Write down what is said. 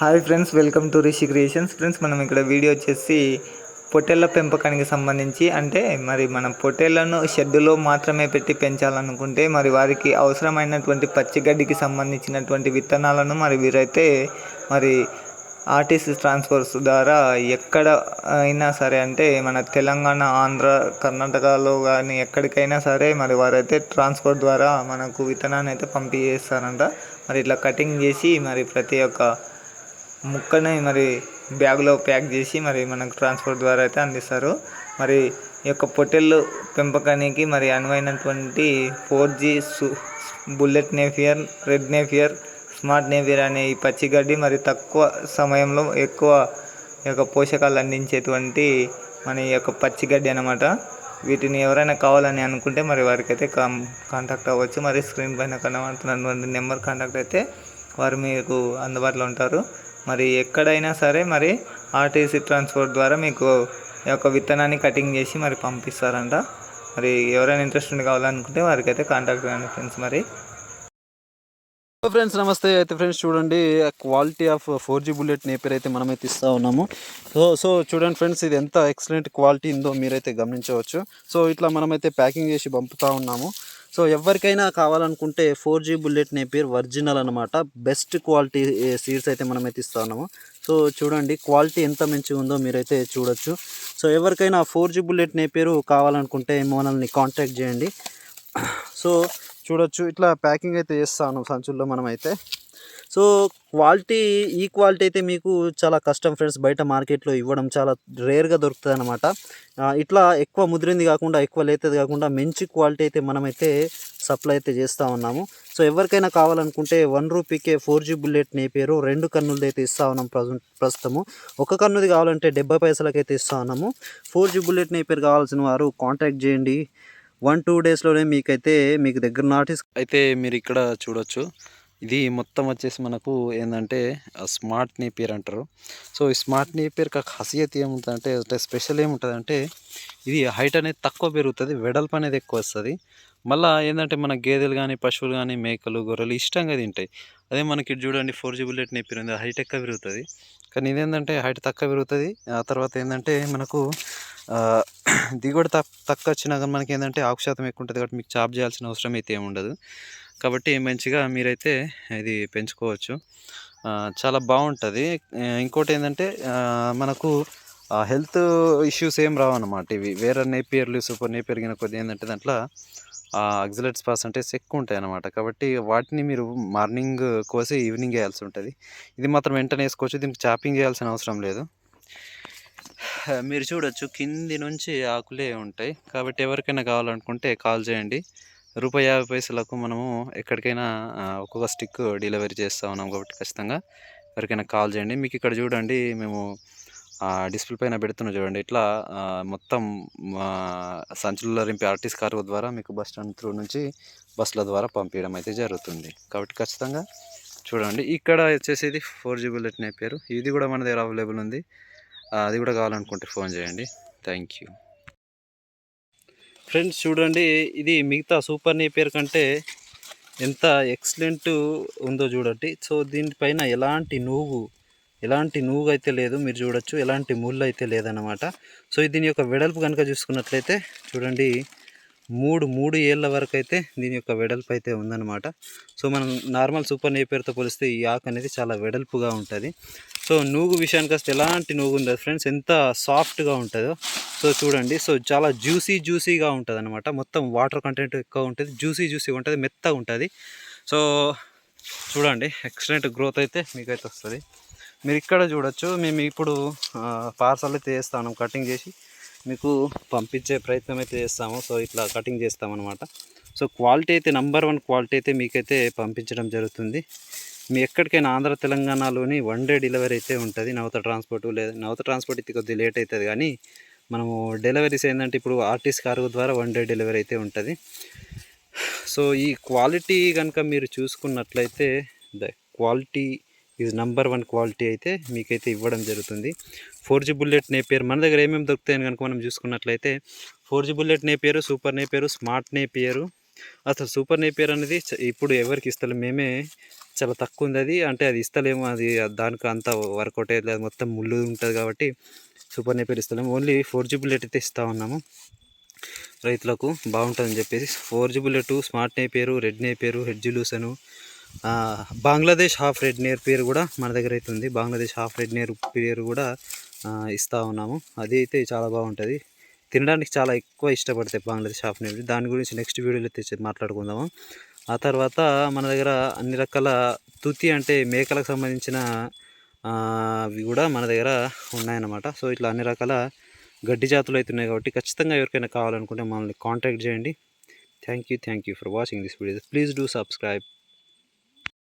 Hi friends welcome to Rishi creations friends మనం ఇక్కడ video వచ్చేసి పొట్టేళ్ళ పెంపకానికి సంబంధించి అంటే మరి మనం పొట్టేళ్ళను షెడ్డులో మాత్రమే పెట్టి పెంచాలనుకుంటే మరి వారికి అవసరమైనటువంటి పచ్చిగడ్డికి సంబంధించినటువంటి విత్తనాలను మరి వీరైతే మరి ఆర్టీసీ ట్రాన్స్ఫర్స్ ద్వారా ఎక్కడ అయినా సరే అంటే మన తెలంగాణ ఆంధ్ర కర్ణాటకలో కానీ ఎక్కడికైనా సరే మరి వారైతే ట్రాన్స్పోర్ట్ ద్వారా మనకు విత్తనాన్ని అయితే పంపిస్తారంట. మరి ఇట్లా కటింగ్ చేసి మరి ప్రతి ఒక్క ముక్కని మరి బ్యాగ్లో ప్యాక్ చేసి మరి మనకు ట్రాన్స్పోర్ట్ ద్వారా అయితే అందిస్తారు. మరి ఈ యొక్క పొట్టెళ్ళు పెంపకానికి మరి అనువైనటువంటి four G bullet Napier red Napier smart Napier అనే ఈ పచ్చిగడ్డి మరి తక్కువ సమయంలో ఎక్కువ ఈ యొక్క పోషకాలు అందించేటువంటి మన ఈ యొక్క పచ్చిగడ్డి అనమాట వీటిని ఎవరైనా కావాలని అనుకుంటే మరి వారికి అయితే కాం కాంటాక్ట్ అవ్వచ్చు. మరి స్క్రీన్ పైన కనబడుతున్నటువంటి నెంబర్ కాంటాక్ట్ అయితే వారు మీకు అందుబాటులో ఉంటారు. మరి ఎక్కడైనా సరే మరి ఆర్టీసీ ట్రాన్స్పోర్ట్ ద్వారా మీకు ఈ యొక్క విత్తనాన్ని కటింగ్ చేసి మరి పంపిస్తారంట. మరి ఎవరైనా ఇంట్రెస్ట్ కావాలనుకుంటే వారికి అయితే కాంటాక్ట్ కాండి ఫ్రెండ్స్ మరి. ఫ్రెండ్స్ నమస్తే. అయితే ఫ్రెండ్స్ చూడండి quality of four G bullet Napier అయితే మనమైతే ఇస్తూ ఉన్నాము. సో సో చూడండి ఫ్రెండ్స్ ఇది ఎంత ఎక్సలెంట్ క్వాలిటీ ఉందో మీరైతే గమనించవచ్చు. సో ఇట్లా మనమైతే ప్యాకింగ్ చేసి పంపుతూ ఉన్నాము. సో ఎవరికైనా కావాలనుకుంటే four G bullet Napier original అనమాట బెస్ట్ క్వాలిటీ సీడ్స్ అయితే మనమైతే ఇస్తూ ఉన్నాము సో చూడండి క్వాలిటీ ఎంత మంచిగా ఉందో మీరైతే చూడొచ్చు. సో ఎవరికైనా ఫోర్ జీ బుల్లెట్ నేపేరు కావాలనుకుంటే మనల్ని కాంటాక్ట్ చేయండి. సో చూడొచ్చు ఇట్లా ప్యాకింగ్ అయితే చేస్తాను సంచుల్లో మనమైతే. సో క్వాలిటీ ఈ క్వాలిటీ అయితే మీకు చాలా కష్టం ఫ్రెండ్స్. బయట మార్కెట్లో ఇవ్వడం చాలా రేర్గా దొరుకుతుంది అనమాట ఇట్లా ఎక్కువ ముదిరింది కాకుండా ఎక్కువ లేతది కాకుండా మంచి క్వాలిటీ అయితే మనమైతే సప్లై అయితే చేస్తూ ఉన్నాము. సో ఎవరికైనా కావాలనుకుంటే వన్ రూపీకే ఫోర్ జీ బుల్లెట్ నేపేరు రెండు కన్నులది అయితే ఇస్తూ ఉన్నాం ప్రజెంట్ ప్రస్తుతము. ఒక కన్నుది కావాలంటే డెబ్బై పైసలకైతే ఇస్తూ ఉన్నాము. ఫోర్ జీ బుల్లెట్ నేపేరు కావాల్సిన వారు కాంటాక్ట్ చేయండి. వన్ టూ డేస్లోనే మీకైతే మీకు దగ్గర నాటిస్ అయితే మీరు ఇక్కడ చూడొచ్చు. ఇది మొత్తం వచ్చేసి మనకు ఏంటంటే స్మార్ట్ నేపియర్ అంటారు. సో ఈ స్మార్ట్ నేపియర్ కాక హసియత్ ఏముంటుందంటే అంటే స్పెషల్ ఏముంటుందంటే ఇది హైట్ అనేది తక్కువ పెరుగుతుంది వెడల్పు అనేది ఎక్కువ వస్తుంది. మళ్ళీ ఏంటంటే మన గేదెలు కానీ పశువులు కానీ మేకలు గొర్రెలు ఇష్టంగా తింటాయి. అదే మనకి చూడండి ఫోర్ జీ బుల్లెట్ నేపియర్ ఉంది హైట్ ఎక్కువ పెరుగుతుంది. కానీ ఇదేంటంటే హైట్ తక్కువ పెరుగుతుంది. ఆ తర్వాత ఏంటంటే మనకు దిగుబడి తక్కువ వచ్చినా కానీ మనకి ఏంటంటే ఆకు శాతం ఎక్కువ ఉంటుంది కాబట్టి మీకు చాప్ చేయాల్సిన అవసరం అయితే ఏమి ఉండదు కాబట్టి మంచిగా మీరైతే ఇది పెంచుకోవచ్చు. చాలా బాగుంటుంది. ఇంకోటి ఏంటంటే మనకు హెల్త్ ఇష్యూస్ ఏం రావన్నమాట. ఇవి వేరే నేపియర్లు సూపర్ నేపియర్ కింద కొద్దిగా ఏంటంటే దాంట్లో అగ్జిలెట్స్ పర్సంటేజ్ ఎక్కువ ఉంటాయి అన్నమాట కాబట్టి వాటిని మీరు మార్నింగ్ కోసి ఈవినింగ్ వేయాల్సి ఉంటుంది. ఇది మాత్రం వెంటనే వేసుకోవచ్చు. దీనికి చాపింగ్ చేయాల్సిన అవసరం లేదు. మీరు చూడొచ్చు. కింది నుంచి ఆకులే ఉంటాయి. కాబట్టి ఎవరికైనా కావాలనుకుంటే కాల్ చేయండి. రూపాయి యాభై పైసలకు మనము ఎక్కడికైనా ఒక్కొక్క స్టిక్ డెలివరీ చేస్తూ ఉన్నాం కాబట్టి ఖచ్చితంగా. ఎవరికైనా కాల్ చేయండి. మీకు ఇక్కడ చూడండి మేము డిస్ప్లే పైన పెడుతున్నాం చూడండి. ఇట్లా మొత్తం సంచులలో రింపి ఆర్టీస్ కార్ ద్వారా మీకు బస్ స్టాండ్ త్రూ నుంచి బస్సుల ద్వారా పంపించడం అయితే జరుగుతుంది. కాబట్టి ఖచ్చితంగా చూడండి. ఇక్కడ వచ్చేసి ఫోర్ జీ బుల్లెట్ నేపారు ఇది కూడా మన దగ్గర అవైలబుల్ ఉంది. అది కూడా కావాలనుకుంటే ఫోన్ చేయండి. Thank you. ఫ్రెండ్స్ చూడండి ఇది మిగతా సూపర్ నేపియర్ కంటే ఎంత ఎక్సలెంట్ ఉందో చూడండి. సో దీనిపైన ఎలాంటి నువ్వు ఎలాంటి నువ్వు అయితే లేదు మీరు చూడొచ్చు. ఎలాంటి ముళ్ళు అయితే లేదన్నమాట. సో దీని యొక్క వెడల్పు కనుక చూసుకున్నట్లయితే చూడండి మూడు మూడు ఏళ్ళ వరకు అయితే దీని యొక్క వెడల్పు అయితే ఉందన్నమాట. సో మనం నార్మల్ సూపర్ నేపేరుతో పోలిస్తే ఈ ఆకు అనేది చాలా వెడల్పుగా ఉంటుంది. సో నూగు విషయానికి వస్తే ఎలాంటి నూగు ఉండదు ఫ్రెండ్స్. ఎంత సాఫ్ట్గా ఉంటుందో. సో చూడండి. సో చాలా జ్యూసీ జ్యూసీగా ఉంటుంది అనమాట మొత్తం వాటర్ కంటెంట్ ఎక్కువ ఉంటుంది. జ్యూసీ జ్యూసీగా ఉంటుంది. మెత్తగా ఉంటుంది. సో చూడండి. ఎక్సలెంట్ గ్రోత్ అయితే మీకైతే వస్తుంది. మీరు ఇక్కడ చూడొచ్చు. మేము ఇప్పుడు పార్సల్ అయితే వేస్తాను కటింగ్ చేసి. మీకు పంపించే ప్రయత్నం అయితే చేస్తాము. సో ఇట్లా కటింగ్ చేస్తామన్నమాట. సో క్వాలిటీ అయితే నెంబర్ వన్ క్వాలిటీ అయితే మీకైతే పంపించడం జరుగుతుంది. మీ ఎక్కడికైనా ఆంధ్ర తెలంగాణలోని వన్ డే డెలివరీ అయితే ఉంటుంది. నవత ట్రాన్స్పోర్ట్ లేదా నవత ట్రాన్స్పోర్ట్ అయితే కొద్దిగా లేట్ అవుతుంది కానీ మనము డెలివరీస్ ఏంటంటే ఇప్పుడు ఆర్టీస్ కార్గో ద్వారా వన్ డే డెలివరీ అయితే ఉంటుంది. సో ఈ క్వాలిటీ కనుక మీరు చూసుకున్నట్లయితే the quality is number one quality అయితే మీకైతే ఇవ్వడం జరుగుతుంది. ఫోర్ జీ బుల్లెట్ నేపేరు మన దగ్గర ఏమేమి దొరుకుతాయని కనుక మనం చూసుకున్నట్లయితే four G bullet Napier super Napier smart Napier అసలు సూపర్ నేపియర్ అనేది ఇప్పుడు ఎవరికి ఇస్తలేం మేమే చాలా తక్కువ ఉంది అది. అంటే అది ఇస్తలేము అది దానికి అంత వర్కౌట్ అయ్యేది మొత్తం ముళ్ళు ఉంటుంది కాబట్టి సూపర్ నేపేర్ ఇస్తలేము. ఓన్లీ ఫోర్ జీ బుల్లెట్ అయితే ఇస్తూ ఉన్నాము. రైతులకు బాగుంటుందని చెప్పేసి four G bullet smart Napier red Napier head జులూసను Bangladesh half red నేర్ పేరు కూడా మన దగ్గర అయితే ఉంది. బంగ్లాదేశ్ హాఫ్ రెడ్ నేర్ పేరు కూడా ఇస్తూ ఉన్నాము. అది అయితే చాలా బాగుంటుంది. తినడానికి చాలా ఎక్కువ ఇష్టపడతాయి బంగ్లాదేశ్ షాప్ నేర్ దాని గురించి నెక్స్ట్ వీడియోలో తెచ్చి మాట్లాడుకుందాము. ఆ తర్వాత మన దగ్గర అన్ని రకాల తుతి అంటే మేకలకు సంబంధించిన అవి కూడా మన దగ్గర ఉన్నాయన్నమాట. సో ఇట్లా అన్ని రకాల గడ్డి జాతులు అయితే ఉన్నాయి కాబట్టి ఖచ్చితంగా ఎవరికైనా కావాలనుకుంటే మనల్ని కాంటాక్ట్ చేయండి. Thank you thank you for watching this video please do subscribe